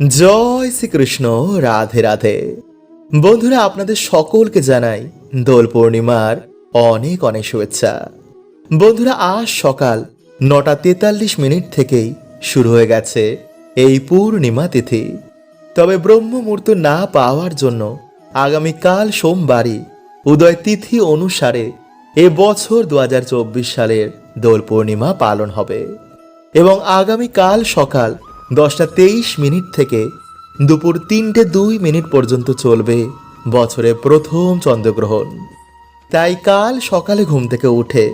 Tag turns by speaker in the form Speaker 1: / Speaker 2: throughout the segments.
Speaker 1: জয় শ্রীকৃষ্ণ, রাধে রাধে। বন্ধুরা, আপনাদের সকলকে জানাই দোল পূর্ণিমার অনেক অনেক শুভেচ্ছা। বন্ধুরা, আজ সকাল নটা তেতাল্লিশ মিনিট থেকেই শুরু হয়ে গেছে এই পূর্ণিমা তিথি। তবে ব্রহ্ম মুহূর্ত না পাওয়ার জন্য আগামীকাল সোমবারই উদয় তিথি অনুসারে এ বছর দু হাজার চব্বিশ সালের দোল পূর্ণিমা পালন হবে। এবং আগামীকাল সকাল দশটা তেইশ মিনিট থেকে দুপুর তিনটে দুই মিনিট পর্যন্ত চলবে বছরের প্রথম চন্দ্রগ্রহণ। তাই কাল সকালে ঘুম থেকে উঠে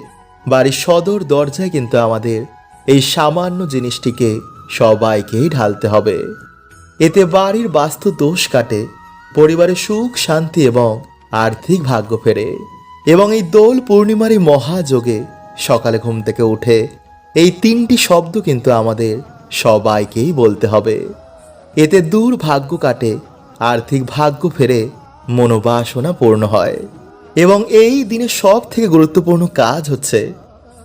Speaker 1: বাড়ির সদর দরজায় কিন্তু আমাদের এই সামান্য জিনিসটিকে সবাইকেই ঢালতে হবে। এতে বাড়ির বাস্তু দোষ কাটে, পরিবারের সুখ, শান্তি এবং আর্থিক ভাগ্য ফেরে এবং এই দোল পূর্ণিমার এই মহাযোগে সকালে ঘুম থেকে উঠে এই তিনটি শব্দ কিন্তু আমাদের সবাইকেই বলতে হবে। এতে দূর ভাগ্য কাটে, আর্থিক ভাগ্য ফেরে, মনোবাসনা পূর্ণ হয়। এবং এই দিনে সব থেকে গুরুত্বপূর্ণ কাজ হচ্ছে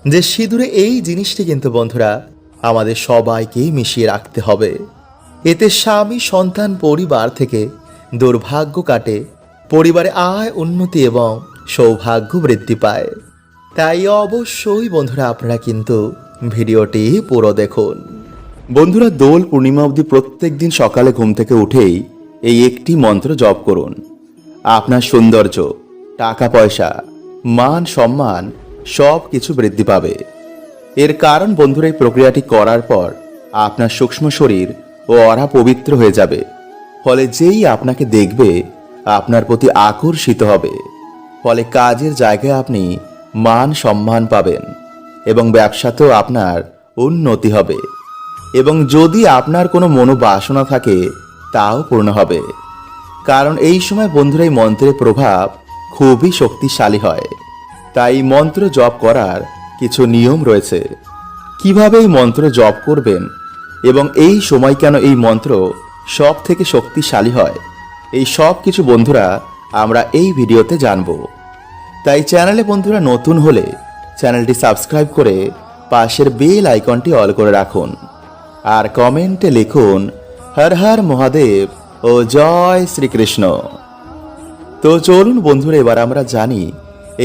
Speaker 1: যে সিঁদুরে এই জিনিসটি কিন্তু বন্ধুরা আমাদের সবাইকেই মিশিয়ে রাখতে হবে। এতে স্বামী, সন্তান, পরিবার থেকে দুর্ভাগ্য কাটে, পরিবারে আয়, উন্নতি এবং সৌভাগ্য বৃদ্ধি পায়। তাই অবশ্যই বন্ধুরা আপনারা কিন্তু ভিডিওটি পুরো দেখুন।
Speaker 2: বন্ধুরা, দোল পূর্ণিমা অবধি প্রত্যেক দিন সকালে ঘুম থেকে উঠেই এই একটি মন্ত্র জপ করুন। আপনার সৌন্দর্য, টাকা পয়সা, মান সম্মান সব কিছু বৃদ্ধি পাবে। এর কারণ বন্ধুরা, এই প্রক্রিয়াটি করার পর আপনার সূক্ষ্ম শরীর ও অরা পবিত্র হয়ে যাবে। ফলে যেই আপনাকে দেখবে, আপনার প্রতি আকর্ষিত হবে। ফলে কাজের জায়গায় আপনি মান সম্মান পাবেন এবং ব্যবসাতেও আপনার উন্নতি হবে। এবং যদি আপনার কোনো মনোবাসনা থাকে, তাও পূর্ণ হবে। কারণ এই সময় বন্ধুরা এই মন্ত্রের প্রভাব খুবই শক্তিশালী হয়। তাই মন্ত্র জপ করার কিছু নিয়ম রয়েছে। কীভাবে এই মন্ত্র জপ করবেন এবং এই সময় কেন এই মন্ত্র সব থেকে শক্তিশালী হয়, এই সব কিছু বন্ধুরা আমরা এই ভিডিওতে জানব। তাই চ্যানেলে বন্ধুরা নতুন হলে চ্যানেলটি সাবস্ক্রাইব করে পাশের বেল আইকনটি অল করে রাখুন। আর কমেন্টে লিখুন, হর হর মহাদেব ও জয় শ্রীকৃষ্ণ। তো চলুন বন্ধুরা, এবার আমরা জানি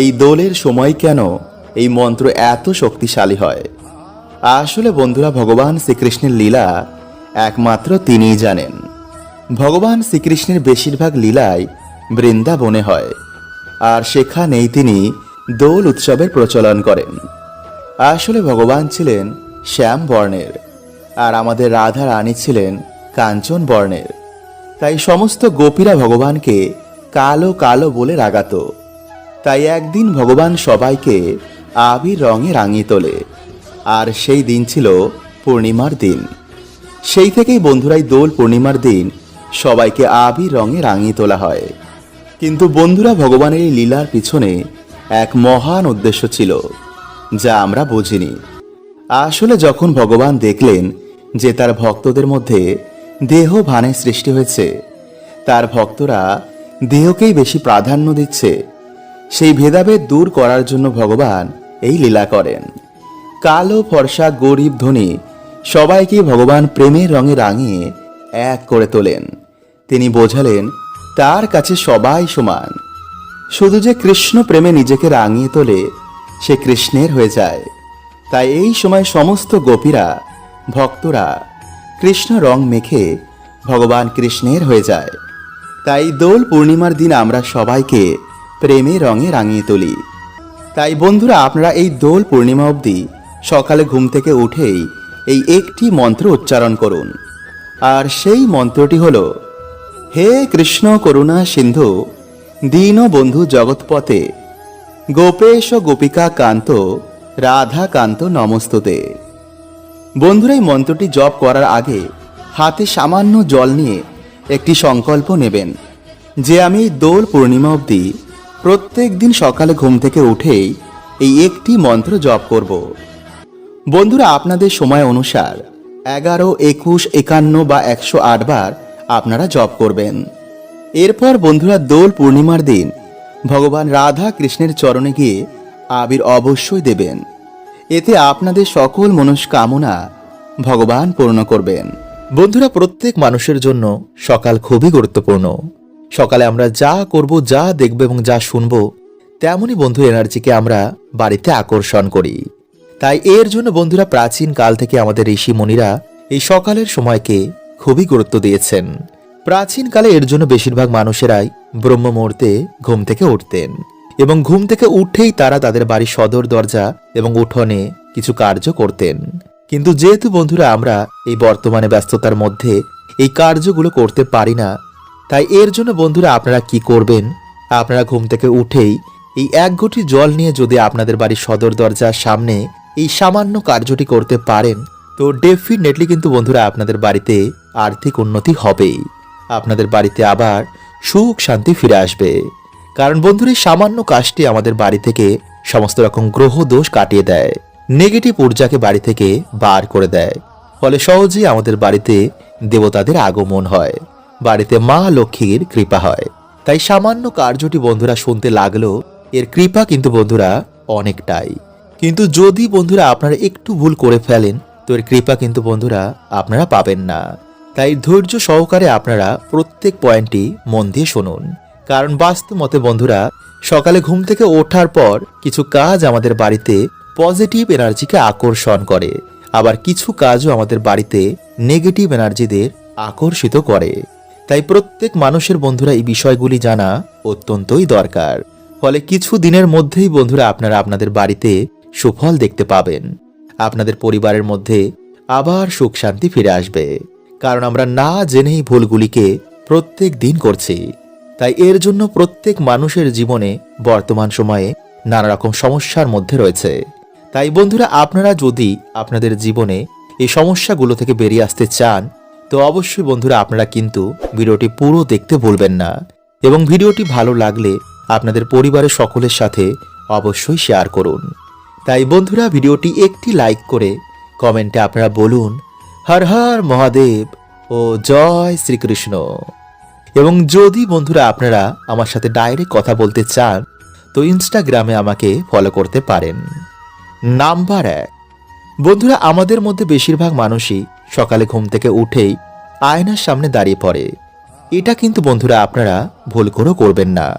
Speaker 2: এই দোলের সময় কেন এই মন্ত্র এত শক্তিশালী হয়। আসলে বন্ধুরা, ভগবান শ্রীকৃষ্ণের লীলা একমাত্র তিনিই জানেন। ভগবান শ্রীকৃষ্ণের বেশিরভাগ লীলায় বৃন্দাবনে হয়, আর সেখানেই তিনি দোল উৎসবের প্রচলন করেন। আসলে ভগবান ছিলেন শ্যাম বর্ণের আর আমাদের রাধা রানী ছিলেন কাঞ্চন বর্ণের তাই সমস্ত গোপীরা ভগবানকে কালো কালো বলে রাগাত। তাই একদিন ভগবান সবাইকে আবির রঙে রাঙিয়ে তোলে। আর সেই দিন ছিল পূর্ণিমার দিন। সেই থেকেই বন্ধুরাই দোল পূর্ণিমার দিন সবাইকে আবির রঙে রাঙিয়ে তোলা হয়। কিন্তু বন্ধুরা ভগবানের এই লীলার পিছনে এক মহান উদ্দেশ্য ছিল, যা আমরা বুঝিনি। আসলে যখন ভগবান দেখলেন যে তার ভক্তদের মধ্যে দেহ ভানের সৃষ্টি হয়েছে, তার ভক্তরা দেহকেই বেশি প্রাধান্য দিচ্ছে। সেই ভেদাভেদ দূর করার জন্য ভগবান এই লীলা করেন। কালো, ফর্সা, গরিব, ধনী সবাইকে ভগবান প্রেমের রঙে রাঙিয়ে এক করে তোলেন। তিনি বোঝালেন, তার কাছে সবাই সমান। শুধু যে কৃষ্ণ প্রেমে নিজেকে রাঙিয়ে তোলে, সে কৃষ্ণের হয়ে যায়। তাই এই সময় সমস্ত গোপীরা ভক্তরা কৃষ্ণ রং মেখে ভগবান কৃষ্ণের হয়ে যায়। তাই দোল পূর্ণিমার দিন আমরা সবাইকে প্রেমে রঙে রাঙিয়ে তুলি। তাই বন্ধুরা, আপনারা এই দোল পূর্ণিমা অবধি সকালে ঘুম থেকে উঠেই এই একটি মন্ত্র উচ্চারণ করুন। আর সেই মন্ত্রটি হল, হে কৃষ্ণ করুণা সিন্ধু, দীন বন্ধু জগৎপথে, গোপেশ গোপিকা কান্ত, রাধা কান্ত নমস্তুতে। বন্ধুরা, এই মন্ত্রটি জপ করার আগে হাতে সামান্য জল নিয়ে একটি সংকল্প নেবেন যে আমি দোল পূর্ণিমা অবধি প্রত্যেক দিন সকালে ঘুম থেকে উঠেই এই একটি মন্ত্র জপ করব। বন্ধুরা, আপনাদের সময় অনুসার এগারো, একুশ, একান্ন বা একশো বার আপনারা জপ করবেন। এরপর বন্ধুরা, দোল পূর্ণিমার দিন ভগবান রাধা কৃষ্ণের চরণে গিয়ে আবির অবশ্যই দেবেন। এতে আপনাদের সকল মনস্কামনা ভগবান পূর্ণ করবেন।
Speaker 1: বন্ধুরা, প্রত্যেক মানুষের জন্য সকাল খুবই গুরুত্বপূর্ণ। সকালে আমরা যা করব, যা দেখব এবং যা শুনব, তেমনই বন্ধু এনার্জিকে আমরা বাড়িতে আকর্ষণ করি। তাই এর জন্য বন্ধুরা, প্রাচীন কাল থেকে আমাদের ঋষি মুনিরা এই সকালের সময়কে খুবই গুরুত্ব দিয়েছেন। প্রাচীনকালে এর জন্য বেশিরভাগ মানুষেরাই ব্রহ্ম মুহূর্তে ঘুম থেকে উঠতেন। এবং ঘুম থেকে উঠেই তারা তাদের বাড়ির সদর দরজা এবং উঠোনে কিছু কার্য করতেন। কিন্তু যেহেতু বন্ধুরা আমরা এই বর্তমানে ব্যস্ততার মধ্যে এই কার্যগুলো করতে পারি না, তাই এর জন্য বন্ধুরা আপনারা কি করবেন? আপনারা ঘুম থেকে উঠেই এই এক ঘটি জল নিয়ে যদি আপনাদের বাড়ির সদর দরজার সামনে এই সামান্য কার্যটি করতে পারেন, তো ডেফিনেটলি কিন্তু বন্ধুরা আপনাদের বাড়িতে আর্থিক উন্নতি হবেই। আপনাদের বাড়িতে আবার সুখ শান্তি ফিরে আসবে। কারণ বন্ধুর, এই সামান্য কাজটি আমাদের বাড়ি থেকে সমস্ত রকম গ্রহ দোষ কাটিয়ে দেয়। নেগেটিভ ঊর্জাকে বাড়ি থেকে বার করে দেয়। ফলে সহজেই আমাদের বাড়িতে দেবতাদের আগমন হয়। বাড়িতে মা লক্ষ্মীর কৃপা হয়। তাই সামান্য কার্যটি বন্ধুরা শুনতে লাগল, এর কৃপা কিন্তু বন্ধুরা অনেকটাই। কিন্তু যদি বন্ধুরা আপনারা একটু ভুল করে ফেলেন, তো এর কৃপা কিন্তু বন্ধুরা আপনারা পাবেন না। তাই ধৈর্য সহকারে আপনারা প্রত্যেক পয়েন্টটি মন দিয়ে শুনুন। কারণ বাস্তব মতে বন্ধুরা, সকালে ঘুম থেকে ওঠার পর কিছু কাজ আমাদের বাড়িতে পজিটিভ এনার্জিকে আকর্ষণ করে। আবার কিছু কাজও আমাদের বাড়িতে নেগেটিভ এনার্জিদের আকর্ষিত করে। তাই প্রত্যেক মানুষের বন্ধুরা এই বিষয়গুলি জানা অত্যন্তই দরকার। ফলে কিছু দিনের মধ্যেই বন্ধুরা আপনারা আপনাদের বাড়িতে সুফল দেখতে পাবেন। আপনাদের পরিবারের মধ্যে আবার সুখ শান্তি ফিরে আসবে। কারণ আমরা না জেনেই ভুলগুলিকে প্রত্যেক দিন করছি। তাই এর জন্য প্রত্যেক মানুষের জীবনে বর্তমান সময়ে নানা রকম সমস্যার মধ্যে রয়েছে। তাই বন্ধুরা, আপনারা যদি আপনাদের জীবনে এই সমস্যাগুলো থেকে বেরিয়ে আসতে চান, তো অবশ্যই বন্ধুরা আপনারা কিন্তু ভিডিওটি পুরো দেখতে ভুলবেন না এবং ভিডিওটি ভালো লাগলে আপনাদের পরিবারের সকলের সাথে অবশ্যই শেয়ার করুন। তাই বন্ধুরা, ভিডিওটি একটি লাইক করে কমেন্টে আপনারা বলুন, হর হর মহাদেব ও জয় শ্রীকৃষ্ণ। এবং যদি বন্ধুরা আপনারা আমার সাথে ডাইরেক্ট কথা বলতে চান, তো ইনস্টাগ্রামে আমাকে ফলো করতে পারেন। নাম্বার এক। বন্ধুরা, আমাদের মধ্যে বেশিরভাগ মানুষই সকালে ঘুম থেকে উঠেই আয়নার সামনে দাঁড়িয়ে পড়ে। এটা কিন্তু বন্ধুরা আপনারা ভুল করেও করবেন না।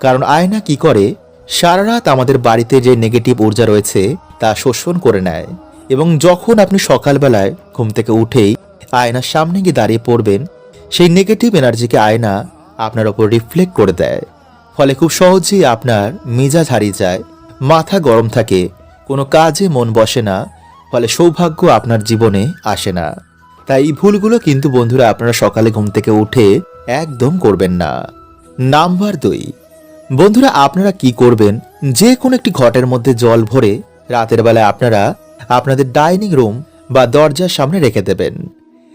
Speaker 1: কারণ আয়না কি করে? সারা রাত আমাদের বাড়িতে যে নেগেটিভ ঊর্জা রয়েছে, তা শোষণ করে নেয়। এবং যখন আপনি সকালবেলায় ঘুম থেকে উঠেই আয়নার সামনে গিয়ে দাঁড়িয়ে পড়বেন সেই নেগেটিভ এনার্জিকে আয়না আপনার ওপর রিফ্লেক্ট করে দেয়। ফলে খুব সহজেই আপনার মেজাজ হারিয়ে যায়, মাথা গরম থাকে, কোনো কাজে মন বসে না, ফলে সৌভাগ্য আপনার জীবনে আসে না। তাই এই ভুলগুলো কিন্তু বন্ধুরা আপনারা সকালে ঘুম থেকে উঠে একদম করবেন না। নাম্বার দুই, বন্ধুরা আপনারা কি করবেন? যে কোনো একটি ঘটের মধ্যে জল ভরে রাতের বেলায় আপনারা আপনাদের ডাইনিং রুম বা দরজার সামনে রেখে দেবেন।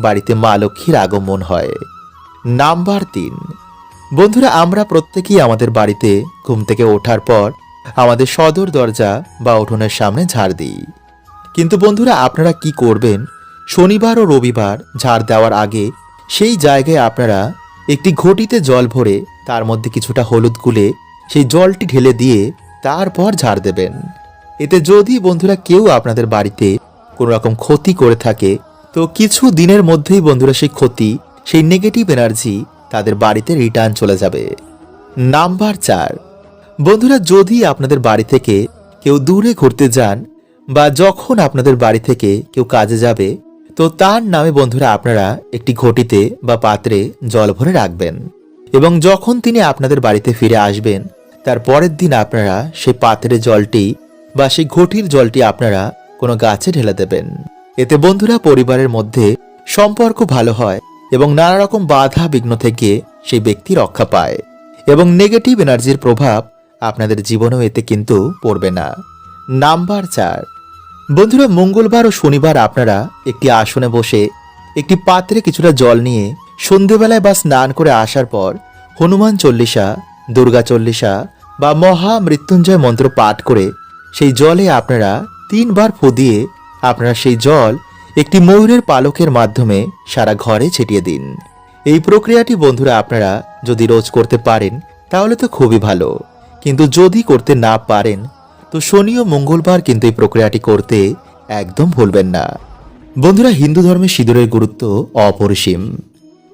Speaker 1: বাড়িতে মা লক্ষ্মীর আগমন হয়। নাম্বার তিন বন্ধুরা, আমরা প্রত্যেকেই আমাদের বাড়িতে ঘুম থেকে ওঠার পর আমাদের সদর দরজা বা উঠোনের সামনে ঝাড় দিই। কিন্তু বন্ধুরা, আপনারা কি করবেন? শনিবার ও রবিবার ঝাড় দেওয়ার আগে সেই জায়গায় আপনারা একটি ঘটিতে জল ভরে তার মধ্যে কিছুটা হলুদ গুলে সেই জলটি ঢেলে দিয়ে তারপর ঝাড় দেবেন। এতে যদি বন্ধুরা কেউ আপনাদের বাড়িতে কোনো রকম ক্ষতি করে থাকে তো কিছু দিনের মধ্যেই বন্ধুরা সেই ক্ষতি, সেই নেগেটিভ এনার্জি তাদের বাড়িতে রিটার্ন চলে যাবে। নাম্বার চার। বন্ধুরা, যদি আপনাদের বাড়ি থেকে কেউ দূরে ঘুরতে যান বা যখন আপনাদের বাড়ি থেকে কেউ কাজে যাবে, তো তার নামে বন্ধুরা আপনারা একটি ঘটিতে বা পাত্রে জল ভরে রাখবেন এবং যখন তিনি আপনাদের বাড়িতে ফিরে আসবেন, তার পরের দিন আপনারা সেই পাত্রের জলটি বা সেই ঘটির জলটি আপনারা কোনো গাছে ঢেলে দেবেন। এতে বন্ধুরা পরিবারের মধ্যে সম্পর্ক ভালো হয় এবং নানা রকম বাধা বিঘ্ন থেকে সেই ব্যক্তি রক্ষা পায় এবং নেগেটিভ এনার্জির প্রভাব আপনাদের জীবনেও এতে কিন্তু পড়বে না। নাম্বার চার। বন্ধুরা, মঙ্গলবার ও শনিবার আপনারা একটি আসনে বসে একটি পাত্রে কিছুটা জল নিয়ে সন্ধেবেলায় বা স্নান করে আসার পর হনুমান চল্লিশা, দুর্গা চল্লিশা বা মহা মৃত্যুঞ্জয় মন্ত্র পাঠ করে সেই জলে আপনারা তিনবার ফু দিয়ে আপনারা সেই জল একটি ময়ূরের পালকের মাধ্যমে সারা ঘরে ছিটিয়ে দিন। এই প্রক্রিয়াটি, বন্ধুরা, আপনারা যদি রোজ করতে পারেন, তাহলে তো খুবই ভালো। কিন্তু যদি করতে না পারেন, তো শনি ও মঙ্গলবার কিন্তু এই প্রক্রিয়াটি করতে একদম ভুলবেন না। বন্ধুরা, হিন্দু ধর্মে সিঁদুরের গুরুত্ব অপরিসীম।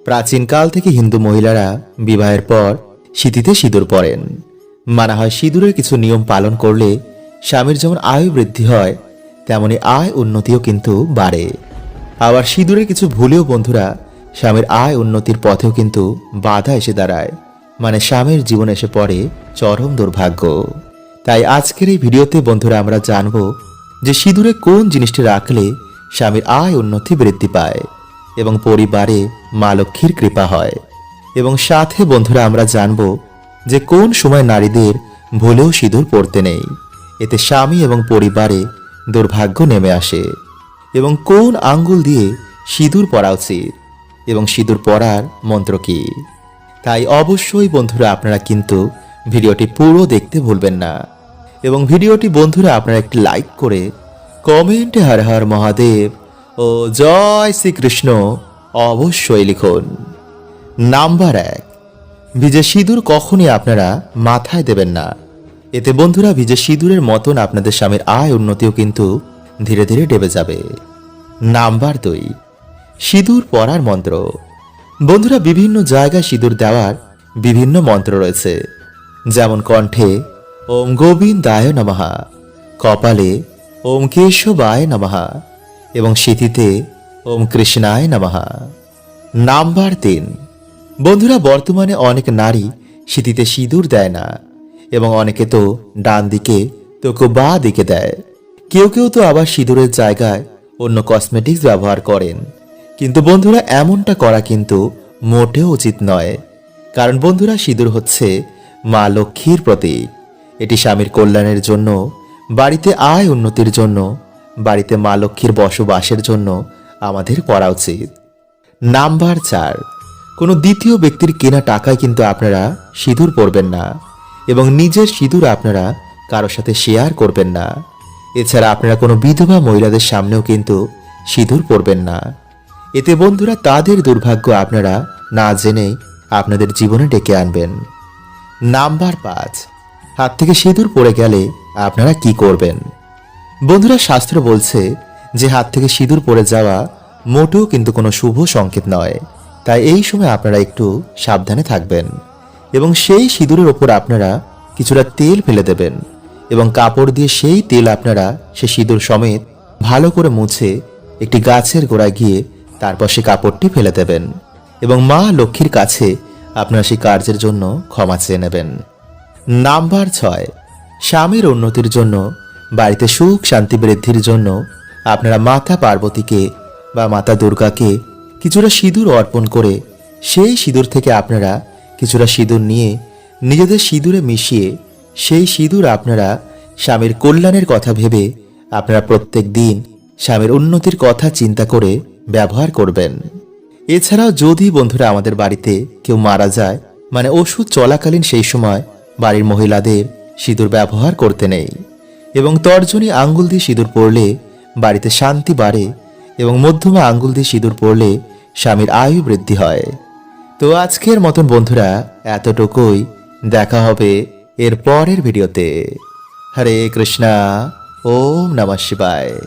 Speaker 1: প্রাচীনকাল থেকে হিন্দু মহিলারা বিবাহের পর শীতিতে সিঁদুর পরেন। মানা হয় সিঁদুরের কিছু নিয়ম পালন করলে স্বামীর যেমন আয়ু বৃদ্ধি হয় তেমনি আয় উন্নতিও কিন্তু বাড়ে। আবার সিঁদুরের কিছু ভুলেও বন্ধুরা, স্বামীর আয় উন্নতির পথেও কিন্তু বাধা এসে দাঁড়ায়। মানে স্বামীর জীবনে এসে পড়ে চরম দুর্ভাগ্য। তাই আজকের এই ভিডিওতে বন্ধুরা আমরা জানব যে সিঁদুরে কোন জিনিসটি রাখলে স্বামীর আয় উন্নতি বৃদ্ধি পায় এবং পরিবারে মা লক্ষ্মীর কৃপা হয়। এবং সাথে বন্ধুরা আমরা জানব যে কোন সময় নারীদের ভুলেও সিঁদুর পড়তে নেই। এতে স্বামী এবং পরিবারে দুর্ভাগ্য নেমে আসে এবং কোন আঙ্গুল দিয়ে সিঁদুর পরা উচিত এবং সিঁদুর পরার মন্ত্র কি? তাই অবশ্যই বন্ধুরা আপনারা কিন্তু ভিডিওটি পুরো দেখতে ভুলবেন না এবং ভিডিওটি বন্ধুরা আপনারা একটি লাইক করে কমেন্টে হর হর মহাদেব ও জয় শ্রীকৃষ্ণ অবশ্যই লিখুন। নাম্বার এক, ভিজে সিঁদুর কখনই আপনারা মাথায় দেবেন না। এতে বন্ধুরা ভিজে সিঁদুরের মতন আপনাদের স্বামীর আয় উন্নতিও কিন্তু ধীরে ধীরে ডেবে যাবে। নাম্বার দুই, সিঁদুর পরার মন্ত্র। বন্ধুরা, বিভিন্ন জায়গায় সিঁদুর দেওয়ার বিভিন্ন মন্ত্র রয়েছে। যেমন কণ্ঠে, ওম গোবিন্দায় নমহা কপালে, ওম কেশবায় নমহা এবং স্মৃতিতে ওম কৃষ্ণায় নমহা নাম্বার তিন, বন্ধুরা, বর্তমানে অনেক নারী স্মৃতিতে সিঁদুর দেয় না। এবং অনেকে তো ডান দিকে, তো কেউ বা দিকে দেয়। কেউ কেউ তো আবার সিঁদুরের জায়গায় অন্য কসমেটিক্স ব্যবহার করেন। কিন্তু বন্ধুরা, এমনটা করা কিন্তু মোটেও উচিত নয়। কারণ বন্ধুরা, সিঁদুর হচ্ছে মা লক্ষ্মীর প্রতীক। এটি স্বামীর কল্যাণের জন্য, বাড়িতে আয় উন্নতির জন্য, বাড়িতে মা লক্ষ্মীর বসবাসের জন্য আমাদের করা উচিত। নাম্বার চার, কোনো দ্বিতীয় ব্যক্তির কেনা টাকায় কিন্তু আপনারা সিঁদুর পরবেন না। এবং নিজের সিঁদুর আপনারা কারোর সাথে শেয়ার করবেন না। এছাড়া আপনারা কোনো বিধবা মহিলাদের সামনেও কিন্তু সিঁদুর পরবেন না। এতে বন্ধুরা তাদের দুর্ভাগ্য আপনারা না জেনেই আপনাদের জীবনে ডেকে আনবেন। নাম্বার পাঁচ, হাত থেকে সিঁদুর পড়ে গেলে আপনারা কি করবেন? বন্ধুরা, শাস্ত্র বলছে যে হাত থেকে সিঁদুর পড়ে যাওয়া মোটেও কিন্তু কোনো শুভ সংকেত নয়। তাই এই সময় আপনারা একটু সাবধানে থাকবেন। এবং সেই সিঁদুরের ওপর আপনারা কিছুটা তেল ফেলে দেবেন এবং কাপড় দিয়ে সেই তেল আপনারা সে সিঁদুর সমেত ভালো করে মুছে একটি গাছের গোড়ায় গিয়ে তারপর সে কাপড়টি ফেলে দেবেন এবং মা লক্ষ্মীর কাছে আপনারা সেই কার্যের জন্য ক্ষমা চেয়ে নেবেন। নাম্বার ছয়, স্বামীর উন্নতির জন্য, বাড়িতে সুখ, শান্তি, বৃদ্ধির জন্য আপনারা মাতা পার্বতীকে বা মাতা দুর্গাকে কিছুটা সিঁদুর অর্পণ করে সেই সিঁদুর থেকে আপনারা কিছুটা সিঁদুর নিয়ে নিজেদের সিঁদুরে মিশিয়ে সেই সিঁদুর আপনারা স্বামীর কল্যাণের কথা ভেবে আপনারা প্রত্যেক দিন স্বামীর উন্নতির কথা চিন্তা করে ব্যবহার করবেন। এছাড়াও যদি বন্ধুরা আমাদের বাড়িতে কেউ মারা যায় মানে ওষুধ চলাকালীন সেই সময় বাড়ির মহিলাদের সিঁদুর ব্যবহার করতে নেই এবং তর্জনী আঙ্গুল দিয়ে সিঁদুর পরলে বাড়িতে শান্তি বাড়ে এবং মধ্যমা আঙ্গুল দিয়ে সিঁদুর পরলে স্বামীর আয়ু বৃদ্ধি হয়। তো আজকের মতন বন্ধুরা, এতটুকুই। দেখা হবে এর পরের ভিডিওতে। হরে কৃষ্ণা, ওম নমঃ শিবায়।